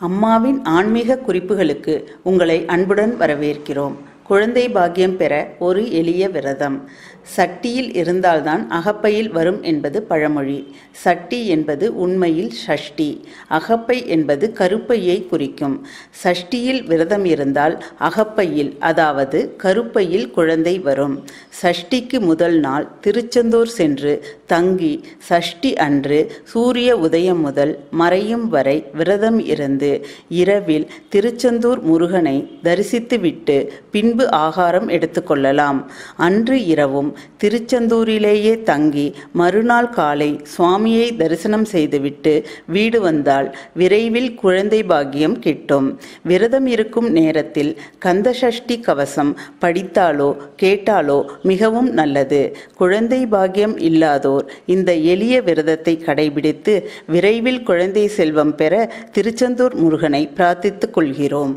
அம்மாவின் ஆன்மீக குறிப்புகளுக்கு உங்களை அன்புடன் வரவேற்கிறோம். குழந்தை பாக்கியம் பெற ஒரு எளிய விரதம். சட்டியில் இருந்தால்தான் அகப்பையில் வரும் என்பது பழமொழி. சட்டி என்பது உண்மையில் ஷஷ்டி. அகப்பை என்பது கருப்பையை குறிக்கும். சஷ்டியில் விரதம் இருந்தால் அகப்பையில் அதாவது கருப்பையில் குழந்தை வரும். சஷ்டிக்கு முதல் நாள் திருச்செந்தூர் சென்று தங்கி சஷ்டி அன்று சூரிய உதயம் முதல் மறையும் வரை விரதம் இருந்து இரவில் திருச்செந்தூர் முருகனை தரிசித்துவிட்டு பின்பு ஆகாரம் எடுத்துக்கொள்ளலாம் அன்று இரவும் திருச்செந்தூரிலேயே தங்கி மறுநாள் காலை சுவாமியை தரிசனம் செய்துவிட்டு வீடு வந்தால் விரைவில் குழந்தை பாக்கியம் கிட்டும். விரதம் இருக்கும் நேரத்தில் கந்தசஷ்டி கவசம் படித்தாலோ கேட்டாலோ மிகவும் நல்லது. குழந்தை பாக்கியம் இல்லாதோர் இந்த எளிய விரதத்தை கடைபிடித்து விரைவில் குழந்தை செல்வம் பெற திருச்செந்தூர் முருகனை பிரார்த்தித்துக் கொள்கிறோம்.